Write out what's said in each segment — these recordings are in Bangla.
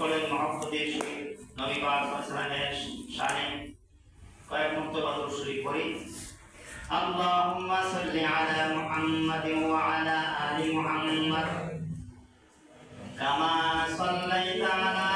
করেন মহাপ্রদেশ নবীবাদ হাসানের শানে কয়েক মুক্তবাদর শুরু করি اللهم صل على محمد وعلى آل محمد كما صليت على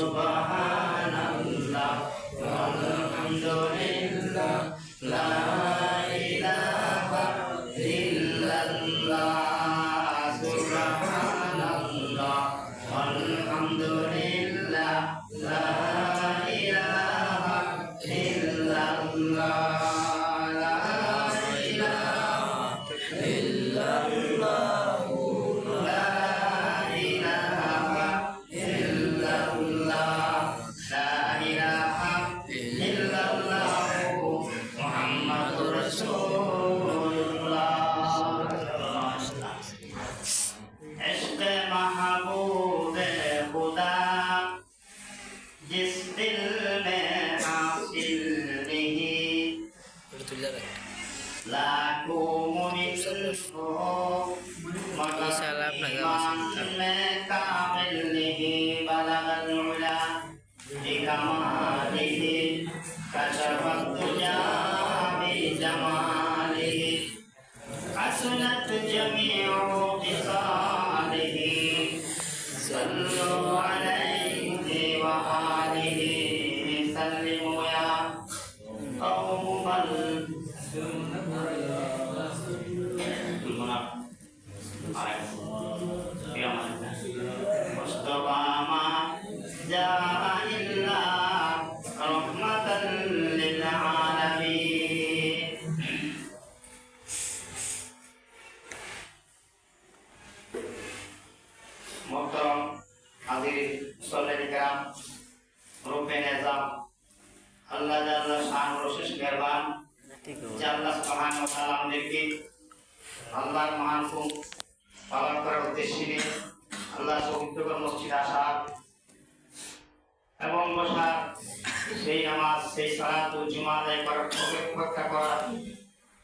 Jesus. อิชาลับหน่อยก็มาสักครับ মেহরবান। যে আল্লাহ সুবহান ওয়া তাআলা আমাদেরকে আল্লাহর মহান হুকুম পালন করার উদ্দেশ্যে আল্লাহ পবিত্রকর মসজিদ আসার এবং বসার সেই নামাজ, সেই সালাত ও জুমা আদায় করার উপেক্ষা করার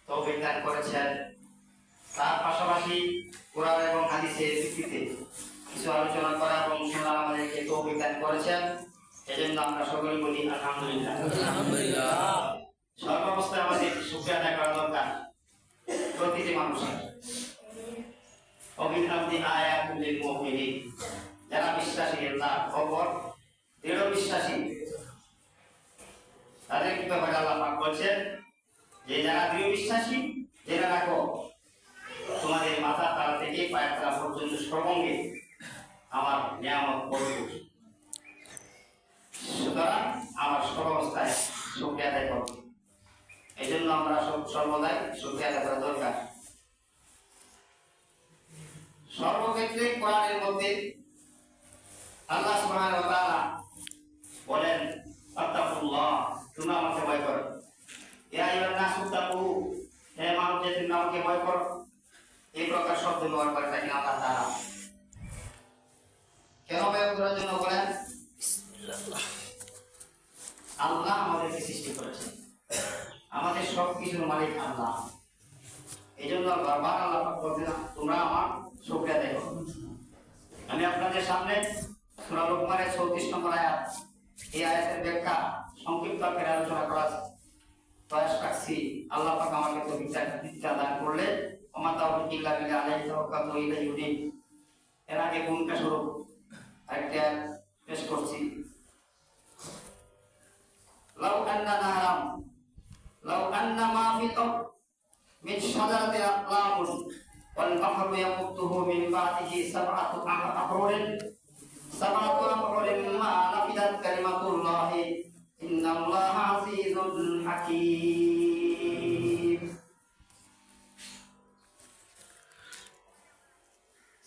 তৌফিক দান করেছেন। তার পাশাপাশি কোরআন এবং হাদিসের ভিত্তিতে কিছু আলোচনা করা এবং শোনা আমাদেরকে তৌফিক দান করেছেন। এজন্য আমরা সকলে বলি আলহামদুলিল্লাহ। আলহামদুলিল্লাহ। সর্বাবস্থায় আমাদের সুক্রিয়া আদায় করা দরকার প্রতিটি মানুষের। আয়াতুল লিল মুমিনিন যারা বিশ্বাসী আল্লাহ খবর, দৃঢ় বিশ্বাসী। তাদের কি ব্যাপারে আল্লাহ পাক বলছেন? যে যারা দৃঢ় বিশ্বাসী, জেনে রাখো, তোমাদের মাথা তারা থেকে পায়ের তারা পর্যন্ত সর্বঙ্গে আমার নিয়ামত ভরপুর ada alai sokap no ida yudin era ke kun ka suru akta pes korsi lau anna naram. Lau anna ma fi tok min shadarati aqlamun. Wal bahru yamuttuhu min ba'dihi sab'atu ahrurin sab'atu ahrurin ma nafidat kalimatullahi. Innallaha hakim.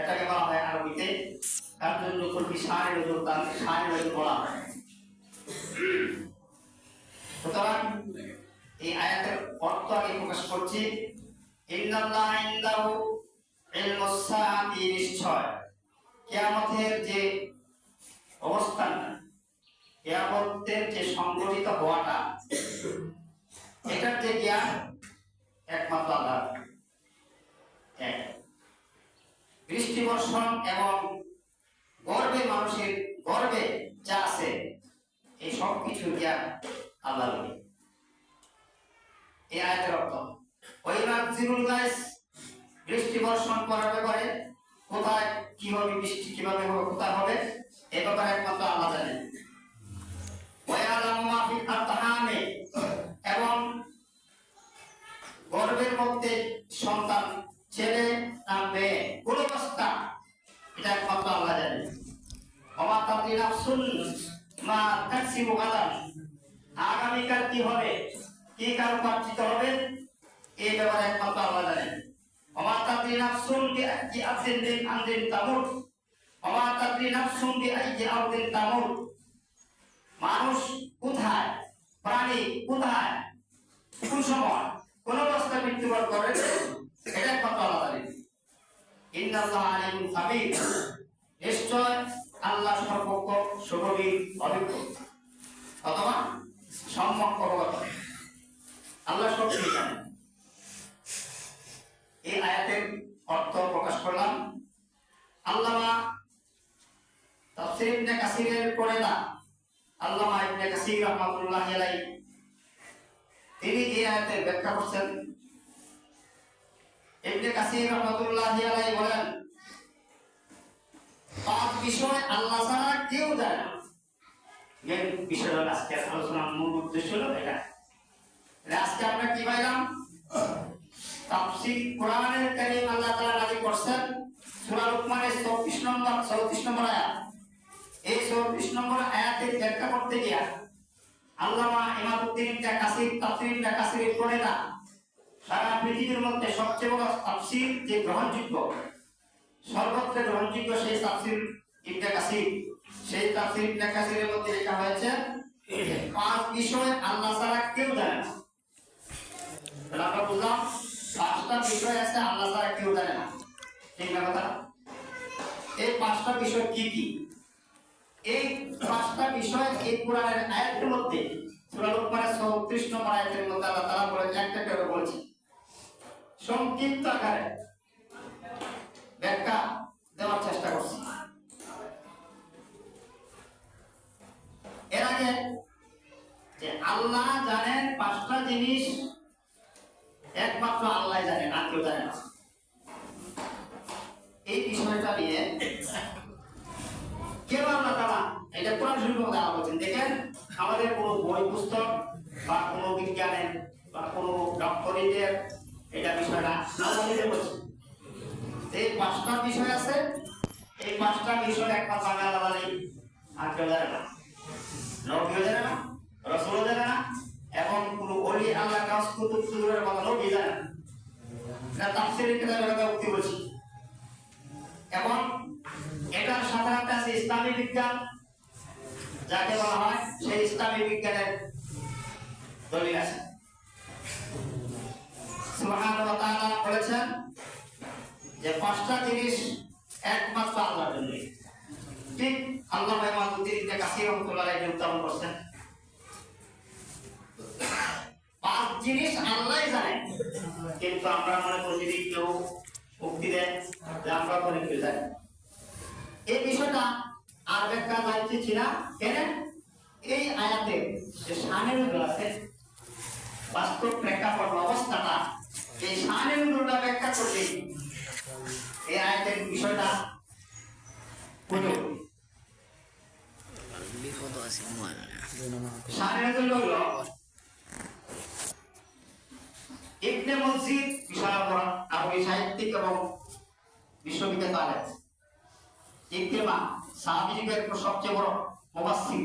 এটাকে বলা হয় আরবিতে কার্যন যখন বিশাল নজর তার সার নজর বলা হয়। সুতরাং এই আয়াতের অর্থ আমি প্রকাশ করছি ইনদাহু নিশ্চয়। কিয়ামতের যে অবস্থান, কিয়ামতের যে সংগঠিত হওয়াটা, এটার যে জ্ঞান একমাত্র আল্লাহ এক। বৃষ্টি বর্ষণ এবং গর্বে মানুষের গর্বে যা আছে, এই সব কিছু জ্ঞান আল্লাহ এই আয়তের অর্থ ওই নাজিরুল গাছ বৃষ্টি বর্ষণ করার ব্যাপারে কোথায় কীভাবে বৃষ্টি কীভাবে হবে, কোথায় হবে? বিআইয়ি আরদিন মানুষ কোথায়? প্রাণী কোথায়? কোন কোন অবস্থায় মৃত্যুবরণ করে? এটা আলিমুল খাবির নিশ্চয় আল্লাহ সব এই আয়াতের অর্থ প্রকাশ করলাম। কাসিরের না। আল্লামা ইবনে কাসির রাহমাতুল্লাহ আলাইহি। তিনি এই আয়াতের ব্যাখ্যা করছেন। ইবনে কাসির রাহমাতুল্লাহ আলাইহি বলেন, পাঁচ বিষয় আল্লাহ ছাড়া কেউ জানে না। এই বিষয়টা আজকে আলোচনার মূল উদ্দেশ্য হলো এটা। আজকে আমরা কি পাইলাম? তাফসীর কোরআনের কারীম আল্লাহ তাআলা নাযিল করছেন সূরা লুকমানের 34 নম্বর 34 নম্বর আয়াত। এই 34 নম্বর আয়াতের ব্যাখ্যা করতে গিয়া আল্লামা ইমামউদ্দিন ইবনে কাসির তাফসীর ইবনে কাসিরের প্রণেতা সারা পৃথিবীর মধ্যে সবচেয়ে বড় তাফসীর যে গ্রহণযোগ্য, সর্বত্র গ্রহণযোগ্য সেই তাফসীর ইবনে সেই তাফসীর ইবনে মধ্যে লেখা হয়েছে পাঁচ বিষয় আল্লাহ ছাড়া কেউ জানে না। আমরা বুঝলাম, পাঁচটা বিষয় আছে আল্লাহ ছাড়া কেউ জানে না। ঠিক না কথা? এই পাঁচটা বিষয় কি কি? এই পাঁচটা বিষয় এই কোরআনের আয়াতের মধ্যে, সূরা লুকমানের 34 নম্বর আয়াতের মধ্যে আল্লাহ তাআলা বলে একটা করে বলেছে সংক্ষিপ্ত আকারে ব্যাখ্যা দেওয়ার চেষ্টা করছি। এর আগে যে আল্লাহ জানেন পাঁচটা জিনিস, একমাত্র আল্লাহ জানেন, আর কেউ জানে না। এই বিষয়টা নিয়ে কেন আল্লাহ তারা, এটা কোরআন শরীফের মধ্যে আল্লাহ বলছেন। দেখেন, আমাদের কোনো বই পুস্তক বা কোনো বিজ্ঞানের বা কোনো ডক্টরিদের এটা বিষয়টা আল্লাহ নিজে বলছেন এই পাঁচটা বিষয় আছে, এই পাঁচটা বিষয় একমাত্র আমি আল্লাহ আর কেউ জানে না। নবীও জানে না, রসুলও জানে না, এবং কোন অলি আল্লাহ কাজ কুতুব সুদূরের কথা নবী জানে না তাফসীরের কিতাবের কথা উক্তি বলছি। ইসলামী বিজ্ঞানের দলিল আছে। বলেছেন যে পাঁচটা জিনিস একমাত্র আল্লাহর জন্য। ঠিক আল্লাহ ইবনে কাসির রাহমাতুল্লাহ উত্থাপন করছেন। পাঁচ জিনিস আল্লাহই জানে, কিন্তু আমরা মনে করি যদি কেউ মুক্তি দেয় যে আমরা কিছু জানি এই বিষয়টা আর ব্যাখ্যা যাইতেছি না কেন? এই আয়াতে যে শানের আছে বাস্তব প্রেক্ষাপট অবস্থাটা, এই শানের নজরটা ব্যাখ্যা করলে এই আয়াতের বিষয়টা সাহিত্যিক এবং বিশ্ববিখ্যাত আলেম। ইকরিমা সাহাবী যুগের সবচেয়ে বড় মুফাসসির।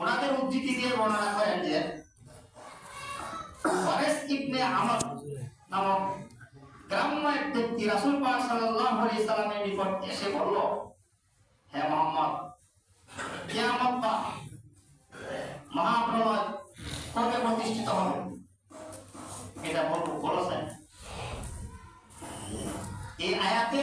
ওনাদের উদ্ধৃতি দিয়ে বর্ণনা করেন যে, ওয়ারেস ইবনে আমর নামক গ্রাম্য এক ব্যক্তি রাসূল পাক সাল্লাল্লাহু আলাইহি সাল্লামের নিকট এসে বলল, হে মোহাম্মদ, কিয়ামত বা মহাপ্রলয় কবে প্রতিষ্ঠিত হবে? এটা বলব বলেছেন। এই আয়াতে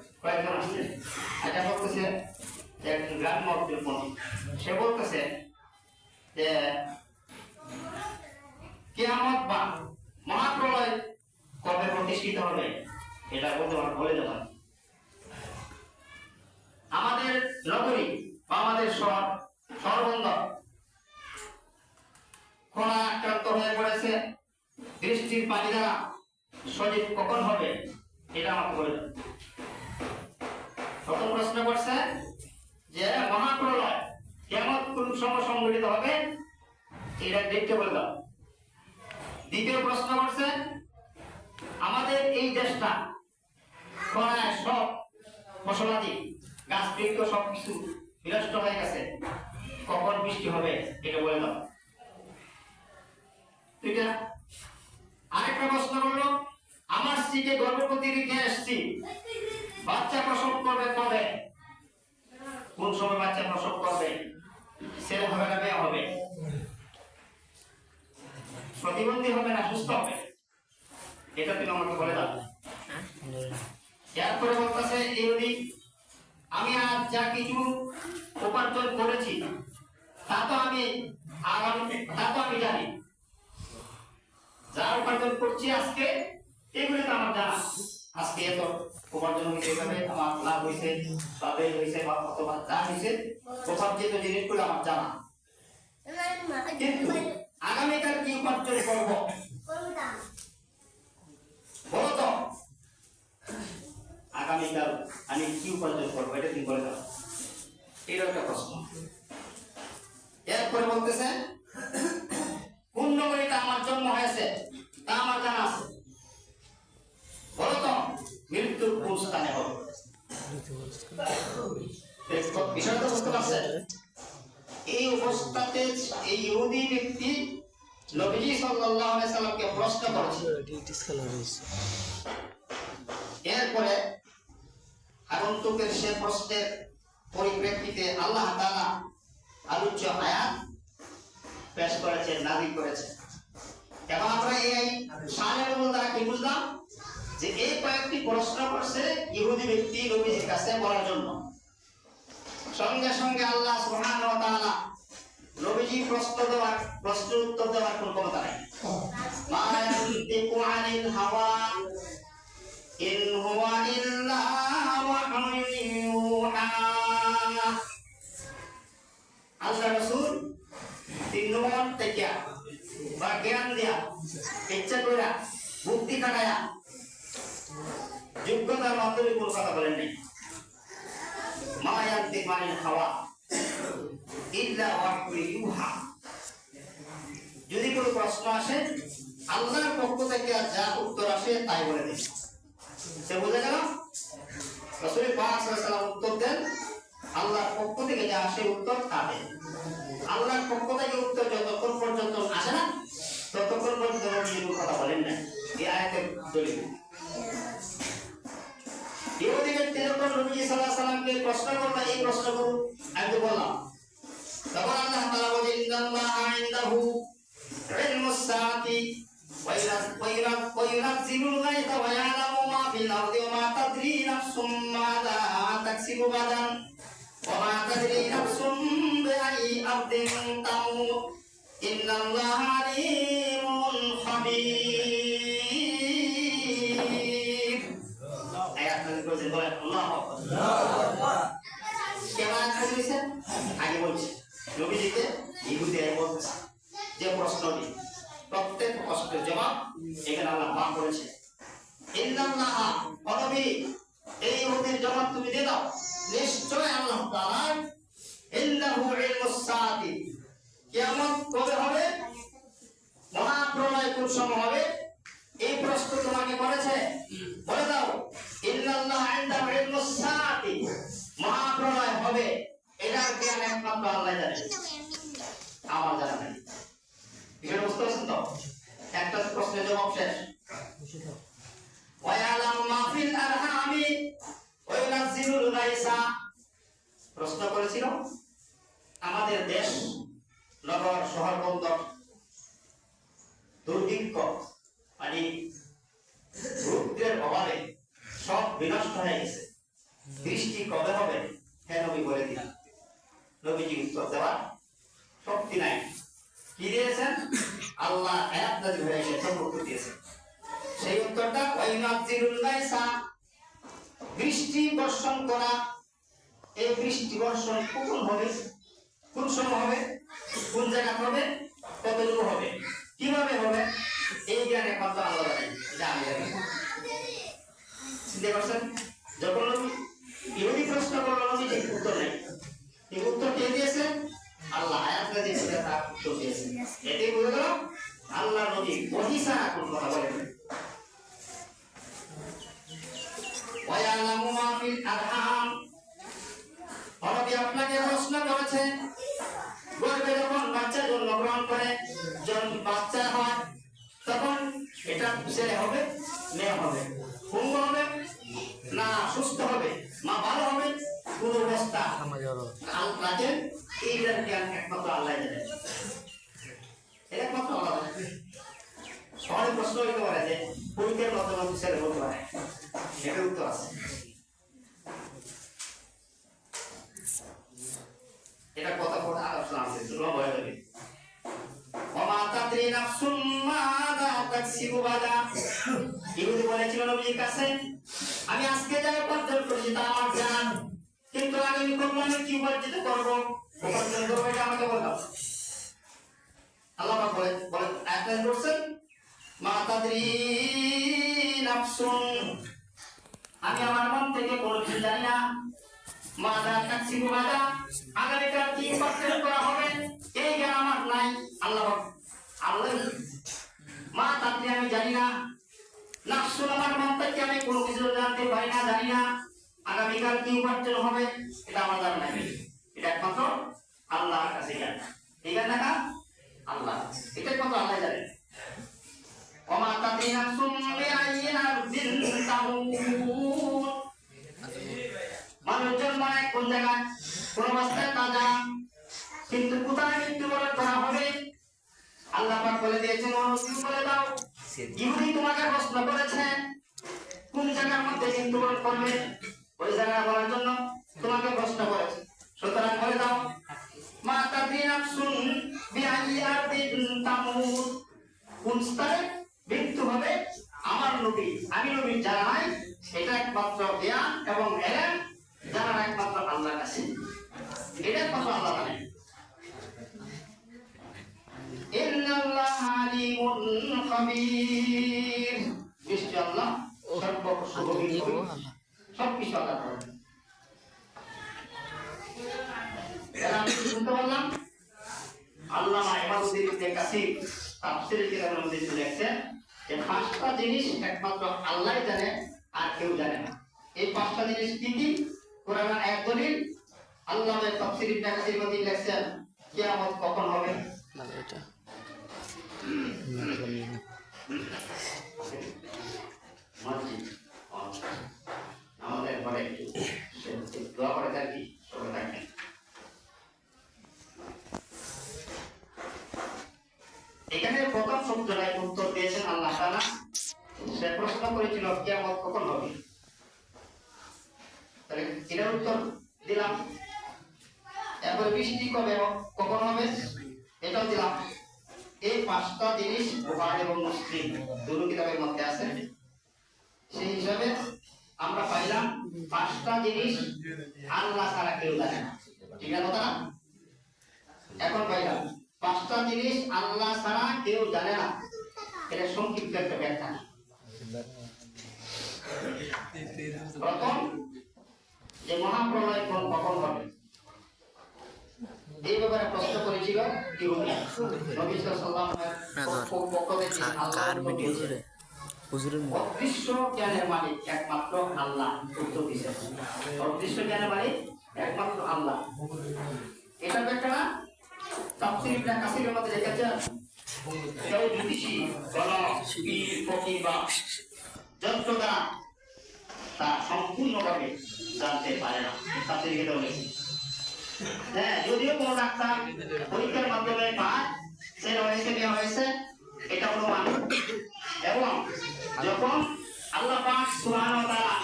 কয়েকজন আসছে। এটা বলতেছে যে একজন গ্রাম্য পণ্ডিত সে বলতেছে যে কেয়ামত বা মহাপ্রলয় কবে প্রতিষ্ঠিত হবে, এটা বলতে পারব বলে দেবেন আমাদের নগরী বা আমাদের শহর, শহরবন্দর খোলা আক্রান্ত হয়ে পড়েছে, বৃষ্টির পানি দ্বারা শরীর কখন হবে, এটা আমাকে বলে দাও। প্রথম প্রশ্ন করছে যে মহাপ্রলয় কেমন কোন সময় সংঘটিত হবে? এটা ডেটকে বলে দাও। দ্বিতীয় প্রশ্ন করছে, আমাদের এই দেশটা খরায় সব ফসলাদি, গাছ বৃক্ষ সব কিছু বিনষ্ট হয়ে গেছে। কখন বৃষ্টি হবে এটা বলে দাও। ঠিক না আরেকটা প্রশ্ন করল, আমার স্ত্রীকে গর্ভবতী রেখে আসছি। বাচ্চা প্রসব করবে কবে? কোন সময় বাচ্চা প্রসব করবে? ছেলে হবে না, মেয়ে হবে? প্রতিবন্ধী হবে না, সুস্থ হবে? এটা তুমি আমাকে বলে দাও। এরপরে বলতেছে ইহুদি আমি আজ যা কিছু উপার্জন করেছি, তা তো আমি আগামী তা তো আমি জানি। যা উপার্জন করছি আজকে, এগুলো তো আমার জানা আজকে এত উপার্জন হয়েছে এভাবে আমার লাভ হয়েছে বা হয়েছে বা অথবা যা হয়েছে উপার্জিত জিনিসগুলো আমার জানা। কিন্তু আগামীকাল কি উপার্জন করব? বলো তো। আগামীকাল আমি কি উপার্জন করব এটা তুমি বলে দাও। এটা একটা প্রশ্ন। এরপরে বলতেছে কোন নগরীতে আমার জন্ম হয়েছে? তা আমার জানা আছে। এই অবস্থাতে এই ইহুদি ব্যক্তি নবীজি সাল্লাল্লাহু আলাইহি সাল্লামকে প্রশ্ন করেছে। এরপরে আগন্তুকের সে প্রশ্নের পরিপ্রেক্ষিতে আল্লাহ তাআলা আলোচ্য আয়াত পেশ করেছেন, নাজিল করেছেন এখন আমরা এই শানের মূল দ্বারা কি বুঝলাম যে এই কয়েকটি প্রশ্ন করছে, ইহুদি ব্যক্তি নবীজির কাছে বলার জন্য। সঙ্গে সঙ্গে আল্লাহ সুহান নবীজি প্রশ্ন দেওয়ার প্রশ্ন উত্তর দেওয়ার কোন ক্ষমতা নাই। হাওয়া বা জ্ঞান দিয়া, ইচ্ছা কইরা, বুদ্ধি কাটায়া যোগ্যতার মাধ্যমে কোনো কথা বলেন নাই মায়ান্তি মানিন হাওয়া, ইল্লা ওয়াহয়ু ইউহা। যদি কোনো প্রশ্ন আসে, আল্লাহর পক্ষ থেকে যা উত্তর আসে তাই বলে দিন। সে বুঝে গেল, রসুল পাক সাল্লাল্লাহু উত্তর দেন, আল্লাহর পক্ষ থেকে যা আসে উত্তর তা আল্লাহর পক্ষ থেকে উত্তর যতক্ষণ পর্যন্ত আসে না, ততক্ষণ পর্যন্ত কথা বলেন না এই আয়াতের দলিল। যখন নবী সাল্লাল্লাহু আলাইহি সাল্লামকে প্রশ্ন করলো এই প্রশ্নগুলো আমি তো বললাম তখন আল্লাহ তাআলা বলেন ইন্নাল্লাহা ইনদাহু ইলমুস সাআতি وينزل الغيث ويعلم ما في الأرض وما تدري نفس ماذا تكسب غدا وما تدري نفس بأي أرض تموت إن الله عليم আগে বলছি নবীজিকে ইহুদি আয় বলতেছে যে প্রশ্নটি প্রত্যেক প্রশ্নের জবাব এখানে আল্লাহ মা করেছে ইন্নাল্লাহ অনবী এই ইহুদির জবাব তুমি দিয়ে দাও নিশ্চয় আল্লাহ তাআলা ইন্নাহু ইলমুস সাআতি কবে হবে মহাপ্রলয় কোন সময় হবে এই প্রশ্ন তোমাকে করেছে। বলে দাও ইন্নাল্লাহ ইনদাহু ইলমুস মহাপ্রলয় হবে। এটার জ্ঞান একমাত্র আল্লাহ জানে আমার জানা বুঝতে পারছেন তো? একটা প্রশ্নের জবাব শেষ। ওয়ায়ালাম মাফিল আরহামি গায়সা প্রশ্ন করেছিল, আমাদের দেশ নগর, শহর, বন্দর দুর্ভিক্ষ মানে অভাবে সব বিনষ্ট হয়ে গেছে। বৃষ্টি কবে হবে? হ্যাঁ নবী বলে দিন নবীজি উত্তর দেওয়ার শক্তি নাই। কি দিয়েছেন? আল্লাহ আয়াত নাযিল হয়ে এসে সব উত্তর দিয়েছেন। সেই উত্তরটা ওয়াইনাজিরুল বৃষ্টি বর্ষণ করা। এই বৃষ্টি বর্ষণ কখন হবে? কোন সময় হবে? কোন জায়গা হবে? কতটুকু হবে? কীভাবে হবে? এই জ্ঞান একমাত্র আল্লাহ জানেন। জানি। চিন্তা করছেন? যখন ইহুদি প্রশ্ন করল নবী যে উত্তর নেই? এই উত্তর কে দিয়েছে? আল্লাহ। আয়াত করে তার উত্তর দিয়েছে। এটাই বুঝে গেল, আল্লাহ নবী ওহী ছাড়া কোন কথা। ওয়ায়ালামু মা ফিল আরহাম। আপনাকে প্রশ্ন করেছে গর্ভে যখন বাচ্চা জন্মগ্রহণ করে, যখন বাচ্চা হয় তখন এটা ছেলে হবে, মেয়ে হবে। পঙ্গু হবে, না সুস্থ হবে, মা ভালো হবে অবস্থা। কাল এইটার জ্ঞান একমাত্র আল্লাহ জানে। সবাই প্রশ্ন হইতে পারে যে ছেলে পারে। এটা উত্তর আছে। এটা কথা কথা আলোচনা আছে লাগে ওমা নাফসুম মাযা তাকসিবু গাদা ইহুদি বলেছিল নবীর কাছে, আমি আজকে যা উপার্জন করেছি, তা আমার জান। কিন্তু আগামী আমি কি উপার্জিত করব? উপার্জন করব এটা আমাকে বললাম আল্লাহ বলেন বলেন আয়াত করছেন, মা তাদরি নাফসুন। আমি আমার মন থেকে কোনো কিছু জানি না। মাদা তাকসিবু মাদা আগামীকাল কি উপার্জন করা হবে? এই জ্ঞান আমার নাই। আল্লাহ আল্লাহ মা তাদরি আমি জানি না নাফসুন আমার মন থেকে আমি কোনো কিছু জানতে পারি না জানি না আগামীকাল কি উপার্জন হবে এটা আমার জানা নাই এটা একমাত্র আল্লাহর কাছে জ্ঞান এই জ্ঞান দেখা আল্লাহ এটা একমাত্র আল্লাহ জানে وما تدري نفس بأي أرض تموت মানুষ জন্মায় কোন জায়গায় কোন অবস্থায় তাজা কিন্তু কোথায় মৃত্যুবরণ করা হবে আল্লাহ পাক বলে দিয়েছেন অনুষ্ঠিত বলে দাও ইহুদি তোমাকে প্রশ্ন করেছে। কোন জায়গার মধ্যে মৃত্যুবরণ করবে ওই জায়গা বলার জন্য তোমাকে প্রশ্ন করেছে। সুতরাং বলে দাও, মা তাদরি নাফসুন বিআইয়ি আরদিন তামুত কোন স্তরে মৃত্যু হবে? আমার নবী, আমি নবীর জানা নাই এটা একমাত্র জ্ঞান এবং এলেন জানার একমাত্র আল্লাহর কাছে। এটা একমাত্র আল্লাহ জানেন। আল্লাহ আল্লাহ। করেন। শুনতে পারলাম? আল্লাহ কিতাবের মধ্যে লিখছেন যে পাঁচটা জিনিস একমাত্র আল্লাহই জানে আর কেউ জানে না। এই পাঁচটা জিনিস কি কি? কোরআনের এক দলিল। আল্লাহ তাফসীর ইবনে কাসির মধ্যে লিখছেন কিয়ামত কখন হবে? ভালো এটা। এখানে প্রথম শব্দটাই উত্তর দিয়েছেন আল্লাহ সে প্রশ্ন করেছিল, কিয়ামত কখন হবে? তাহলে উত্তর দিলাম। এরপরে বৃষ্টি কবে কখন হবে? এটাও দিলাম। এই পাঁচটা জিনিস বুখারী এবং মুসলিম দুটো কিতাবের মধ্যে আছে। সেই হিসাবে আমরা পাইলাম পাঁচটা জিনিস আল্লাহ ছাড়া কেউ জানে না। ঠিক আছে কথা এখন পাইলাম পাঁচটা জিনিস আল্লাহ ছাড়া কেউ জানে না। এটা সংক্ষিপ্ত একটা ব্যাখ্যা। প্রথম, যে মহাপ্রলয় কোন কখন হবে এই ব্যাপারে প্রশ্ন করেছিল নবী জ্ঞানের মালিক একমাত্র আল্লাহ উত্তর দিয়েছেন। অদৃশ্য জ্ঞানের মালিক একমাত্র আল্লাহ। এটা তাফসীর ইবনে কাসিরের মধ্যে লিখেছেন কেউ জ্যোতিষী বল পীর ফকির বা যন্ত্র তা সম্পূর্ণভাবে জানতে পারে না। তাফসীর কেটে হ্যাঁ যদিও কোনো ডাক্তার পরীক্ষার মাধ্যমে পায়, সেটা হয়েছে দেওয়া হয়েছে, এটা অনুমান এবং যখন আল্লাহ পাক সুবহানাহু ওয়া তাআলা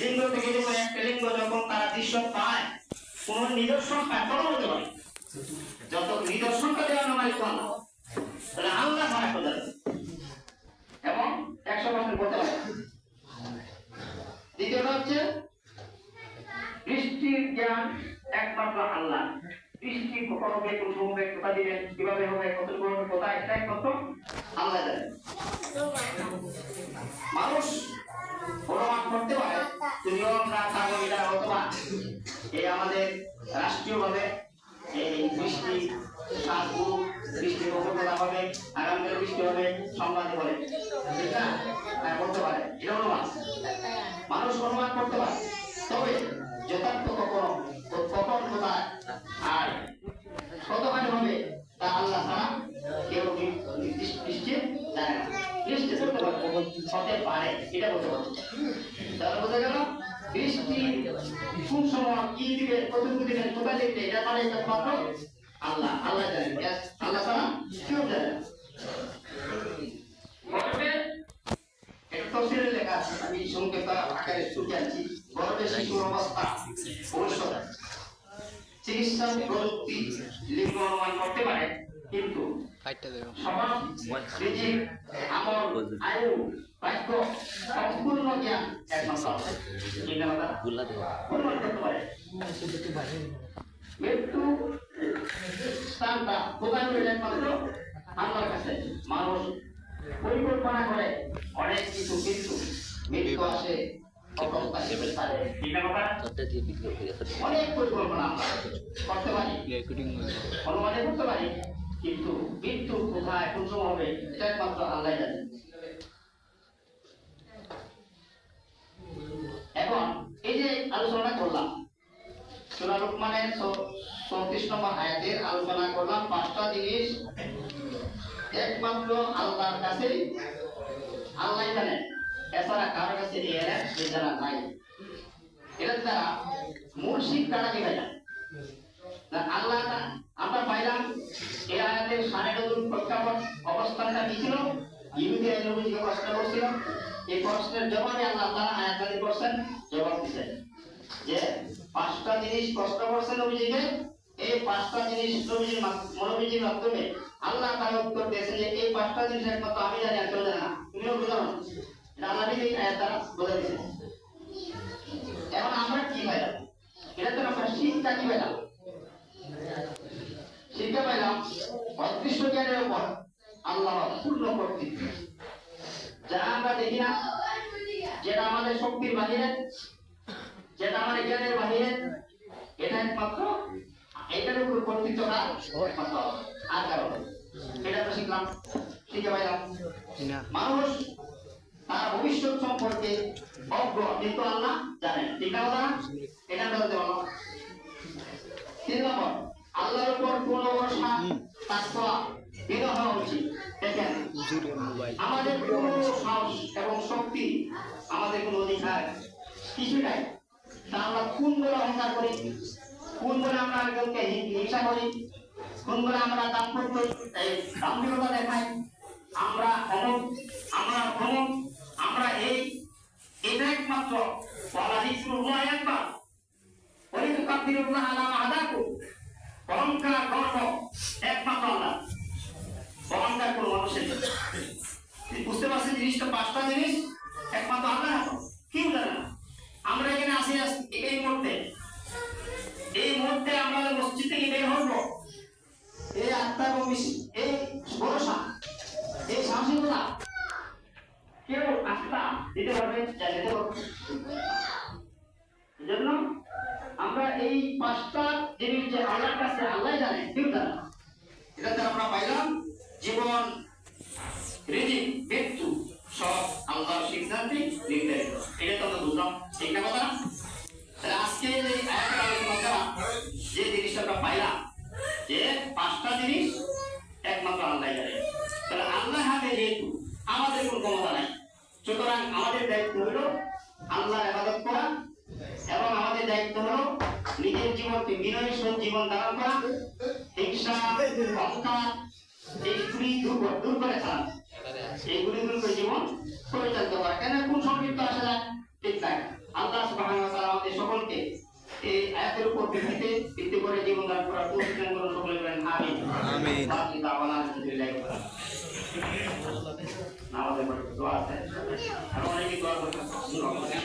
লিঙ্গ থেকে যখন একটা লিঙ্গ যখন তারা দৃশ্য পায়, কোন নিদর্শন পায় হতে পারে যত নিদর্শনটা দেওয়া নয় কোন তাহলে আল্লাহ কোথায় যাবে? এবং একশো বছর বলতে পারে দ্বিতীয়টা হচ্ছে বৃষ্টির জ্ঞান একমাত্র আল্লাহ। বৃষ্টি কখন হবে, কোন হবে কোথা দিবেন, কীভাবে হবে, কত হবে, কোথায়, এটা একমাত্র আল্লাহ জানে। মানুষ অনুমান করতে পারে থাকো এটা অথবা এই আমাদের রাষ্ট্রীয়ভাবে এই বৃষ্টি গুরু বৃষ্টি কখন হবে আগামীকাল বৃষ্টি হবে সংবাদে বলে ঠিক না? হ্যাঁ করতে পারে, এটা অনুমান। মানুষ অনুমান করতে পারে। তবে যথার্থ কখনো কখন কোথায় আর কতখানি হবে তা আল্লাহ ছাড়া কেউ নিশ্চিত জানে না নিশ্চিত হতে পারে এটা বলতে পারছে তাহলে বোঝা গেল বৃষ্টি কোন সময় কি দিবে কতটুকু দিবে কোথায় দিবে এটা মানে একমাত্র আল্লাহ আল্লাহ জানেন। আল্লাহ ছাড়া কেউ জানে না একটা তফসিলে লেখা আছে আমি সংক্ষেপ আকারে ছুটে আছি শিশুর অবস্থা ভবিষ্যৎ চিকিৎসা প্রযুক্তি লিঙ্গ অনুমান করতে পারে কিন্তু আয়ু বাক্য সম্পূর্ণ জ্ঞান মৃত্যু স্থানটা কোথায় রয়েছে একমাত্র আল্লাহর কাছে মানুষ পরিকল্পনা করে অনেক কিছু কিন্তু মৃত্যু আসে দিয়ে বিক্রি করে করতে পারি। কিন্তু মৃত্যু কোথায় কোন সময় হবে একমাত্র আল্লাহ জানে। এখন এই যে আলোচনা করলাম সূরা লুকমানের চৌত্রিশ নম্বর আয়াতের আলোচনা করলাম পাঁচটা জিনিস একমাত্র আল্লাহর কাছে আল্লাহ জানে এছাড়া কারোর কাছে এই জানা নাই। এটার দ্বারা মূল শিক্ষাটা কি যায়। আল্লাহ আমরা পাইলাম এই আয়াতের সাড়ে নতুন প্রেক্ষাপট অবস্থানটা কি ছিল? ইহুদি নবীজিকে প্রশ্ন করছিল এই প্রশ্নের জবাবে আল্লাহ তারা আয়াত করছেন জবাব দিচ্ছেন যে পাঁচটা জিনিস প্রশ্ন করছেন নবীজিকে, এই পাঁচটা জিনিস নবীজির মাধ- নবীজির মাধ্যমে আল্লাহ তারা উত্তর দিয়েছেন যে এই পাঁচটা জিনিস একমাত্র আমি জানি আর জানে তুমিও বুঝো না। এটা আল্লাহ নিজেই আয়াত বলে দিয়েছেন এখন আমরা কি পাইলাম এটা তো আমরা শিক্ষা কি পাইলাম শিক্ষা পাইলাম অদৃশ্য জ্ঞানের উপর আল্লাহ পূর্ণ কর্তৃত্ব যা আমরা দেখি না যেটা আমাদের শক্তির বাহিরে যেটা আমাদের জ্ঞানের বাহিরে এটা একমাত্র এটার উপর কর্তৃত্ব কার? একমাত্র আর কারণ এটা তো শিখলাম। শিখে পাইলাম মানুষ তার ভবিষ্যৎ সম্পর্কে অজ্ঞ কিন্তু আল্লাহ জানেন। ঠিক কথা? এটা বলতে পারো তিন নম্বর, আল্লাহর উপর কোন ভরসা তাকওয়া বিনয় হওয়া উচিত। দেখেন, আমাদের কোনো সাহস এবং শক্তি আমাদের কোনো অধিকার কিছু নাই তা আমরা কোন বলে অহংকার করি? কোন বলে আমরা একজনকে হিংসা করি? কোন বলে আমরা দাম্পত্য দাম্ভিকতা দেখাই? আমরা অমুক আমরা অমুক আমরা এই, এটা একমাত্র বলা জিক্রুল্লাহ একবার। ওই তুকাব্বিরুল্লাহ আলা মা হাদাকুম অহংকার গর্ব একমাত্র আল্লাহ। অহংকার কোনো মানুষের বুঝতে পারছেন জিনিসটা পাঁচটা জিনিস? একমাত্র আল্লাহ। কি জানে আমরা এখানে আসি এই মুহূর্তে। এই মুহূর্তে আমরা মসজিদ থেকে বের হব, এই আত্মা বিশ- এই ভরসা, এই সাহসিকতা কেউ আস্থা দিতে পারবে, যা দিতে পারবে। এজন্য আমরা এই পাঁচটা জিনিস যে আল্লাহর কাছে আল্লাহ জানে, কেউ জানে এটাতে আমরা পাইলাম জীবন, রিজিক, মৃত্যু, সব আল্লাহর সিদ্ধান্তে নির্ধারিত। এটা তো আমরা বুঝলাম, ঠিক না কথা তাহলে আজকে যে আয়াতের আলোচনা যে জিনিসটা আমরা পাইলাম, যে পাঁচটা জিনিস একমাত্র আল্লাহ জানে। তাহলে আল্লাহ হাতে যেহেতু আমাদের কোনো ক্ষমতা নাই। সুতরাং আমাদের দায়িত্ব হলো আল্লাহর ইবাদত করা এবং আমাদের দায়িত্ব হলো নিজের জীবনকে বিনয়ের জীবন ধারণ করা। হিংসা অহংকার এইগুলি দূর করে- দূর করে ছাড়া। এইগুলি দূর করে জীবন পরিচালিত করা। কেন কোন সংক্ষিপ্ত আসা যায়? ঠিক নাই আল্লাহ তাআলা আমাদের সকলকে এই আয়াতের উপর ভিত্তিতে ভিত্তি করে জীবন ধারণ করার দান করুন। সকলে আমিন। বাকি দাওয়ানা ನಾವು ಅದಕ್ಕೆ ಬರ್ತದೆ ಆ ಅರವಣಿಗೆ ಗೌರವ